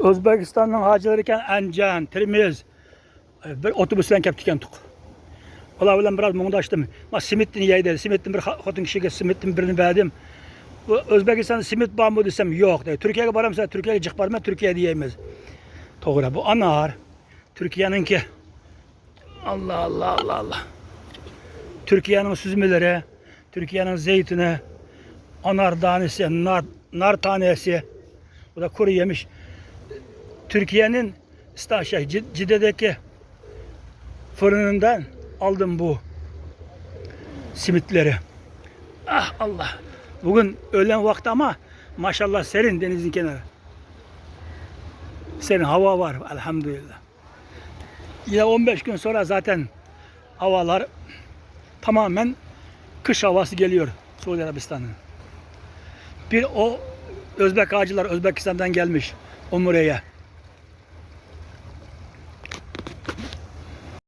Özbekistan'dan hacılarken Encan, Tirmiz, bir otobüsden kep tuk. Ola bilen biraz muğdaştım. Ma simitini yeydi. Simitin bir hatun kişiye simitin birini verdim. Özbekistan'da simit var mı desem yok. De. Türkiye'ye varamsa Türkiye'ye çık barma Türkiye diyemez. Doğru bu anar. Türkiye'ninki. Allah Allah Allah Allah. Türkiye'nin süzmeleri, Türkiye'nin zeytini, anar tanesi, nar, nar tanesi. Bu da kuru yemiş. Türkiye'nin şey, Cid- Cide'deki fırınından aldım bu simitleri. Ah Allah. Bugün öğlen vakti ama maşallah serin denizin kenarı. Serin hava var elhamdülillah. Yine 15 gün sonra zaten havalar tamamen kış havası geliyor Suudi Arabistan'ın. Bir o Özbek hacılar Özbekistan'dan gelmiş Umre'ye.